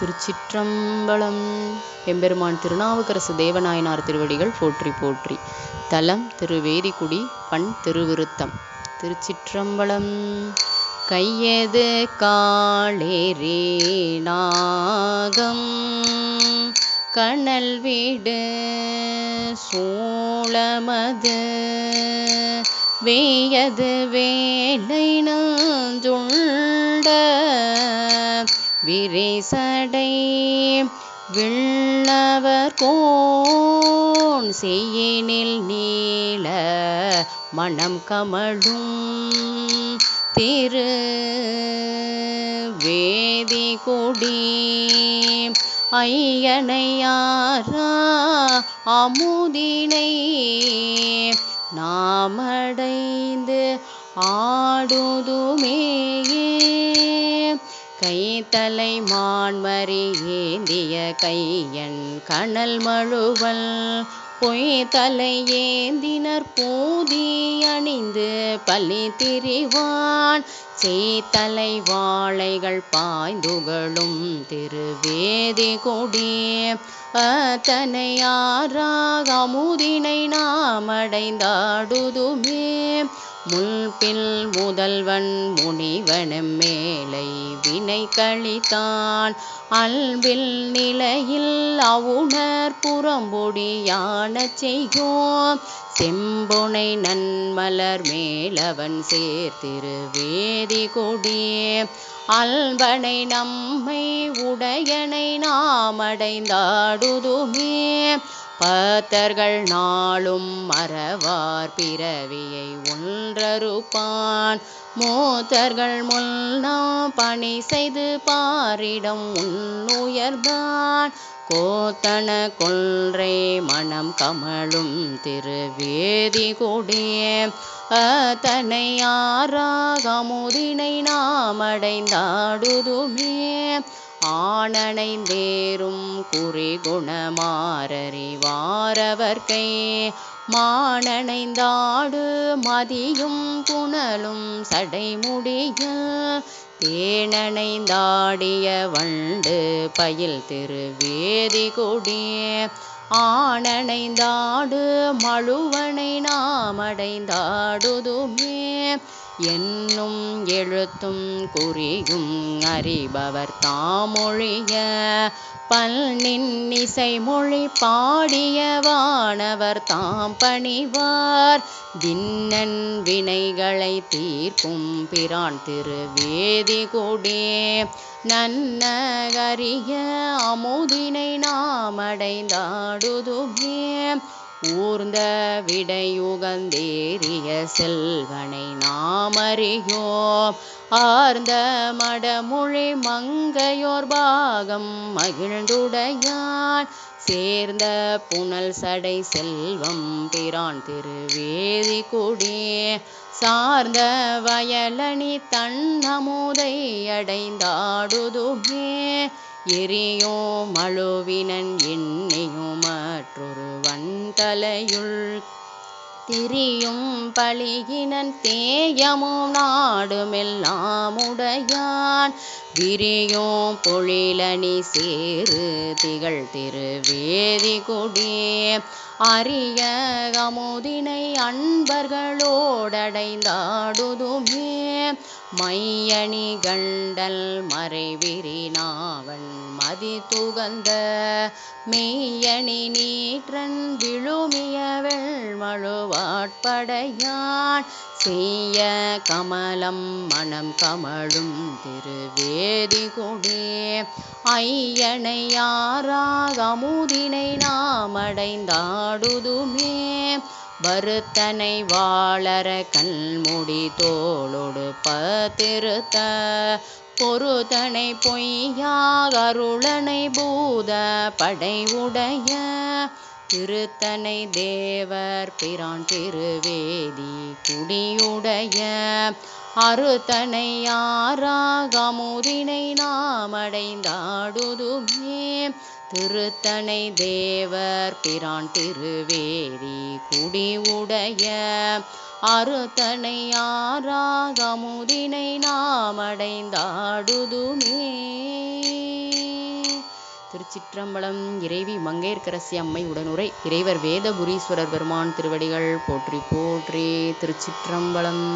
திருச்சிற்றம்பலம். எம்பெருமான் திருநாவுக்கரசு தேவநாயனார் திருவடிகள் போற்றி போற்றி. தலம் திருவேதிக்குடி பண் திருவிருத்தம். திருச்சிற்றம்பலம். கையது காளேரே நாகம். கனல் வீடு சூளமது. வேயது வேலை நஞ்சுண்ட. விரைசடை விண்ணவர் கோன் செய்யினில் நீல மனம் கமழும் திரு வேதி கொடி. ஐயனையாரா அமுதினை? நாமடைந்து ஆடுதுமேயே. கைத்தலை மான்மறி ஏந்திய கையன் கனல் மழுவல் பொய்தலை ஏந்தினர் பூதி அணிந்து பள்ளி திரிவான். செய்தலை வாழைகள் பாய்ந்துகளும் திருவேதி கொடி அத்தனையாராக அமுதினை நாம் அடைந்தாடுதுமே முன்பில் முதல்வன் முனிவனும் மேலை வினை கழித்தான். அன்பில் நிலையில் அவுணர் புறம்பொடியான செய்யோம். செம்பொனை நன்மலர் மேலவன் சேர்த்திருவேதி கொடியே. அல்பனை நம்மை உடையனை நாம் அடைந்தாடுதுமே பத்தர்கள் நாளும் மறவார் பிறவியை ஒன்றறுப்பான். மூத்தர்கள் முன்னா பணி செய்து பாரிடம் உன்னுயர்தான் கோத்தன கொன்றை மனம் கமழும் திருவேதி கொடியே. அத்தனையாராகமுதினை நாம் அடைந்தாடுதுமே. ஆனனைந்தேரும் குறிகுணமாரறிவாரவர்க்கை மானனைந்தாடு மதியும் புனலும் சடைமுடிய தேனனைந்தாடிய வண்டு பயில் திருவேதி கொடியே ஆனனைந்தாடு மழுவனை நாமடைந்தாடுதுமே என்னும் எழுத்தும் குறியும் அறிபவர் தாமொழிய பல்நின் இசை மொழி பாடிய வானவர் தாம் பணிவார். தின்னன் வினைகளை தீர்க்கும் பிரான் திருவேதி கொடே நன்னகரிய அமுதினை நாம் அடைந்தாடுதுமே ஊர்ந்த விடையுகந்தேறிய செல்வனை நாம் அறியோம் ஆர்ந்த மடமொழி மங்கையோர் பாகம் மகிழ்ந்துடையான். சேர்ந்த புனல் சடை செல்வம் பிரான் திருவேதி கொடி. சார்ந்த வயலணி தன்னமுதை அடைந்தாடுதுமே. எரியோ மழுவினன் என் தலையுள் திரியும் பழியினன் தேயமும் நாடுமெல்லாம் உடையான். விரியோ பொழிலணி சேரு திகழ் திருவேதி கொடி. அரிய அமுதினை அன்பர்களோடடைந்தாடுதுமே. மையணி கண்டல் மறைவிரினாவன் மதி துகந்த மெய்யணி நீற்றன் விழுமிய வெள்மழுவாட்படையான் செய்ய கமலம் மனம் கமழும் திருவேதி கொடே ஐயனை யாராக அமுதினை நாம் அடைந்தாடுதுமே வருத்தனை வாழற கண்முடி தோளொடு பத்திருத்த பொருதனை பொய்யாக அருளனை பூத படை உடைய திருத்தனை தேவர் பிரான் திருவேதி குடியுடைய அறுத்தனை யாராக அமுதினை நாமடைந்தாடுதுமே திருத்தணை தேவர் பிரான் திருவேரி குடிவுடைய அறுத்தனை யாராகமுதினை நாம் அடைந்தாடுதுமே திருச்சிற்றம்பலம் இறைவி மங்கையர்க்கரசி அம்மை உடனுரை இறைவர் வேதபுரீஸ்வரர் பெருமான் திருவடிகள் போற்றி போற்றி திருச்சிற்றம்பலம்.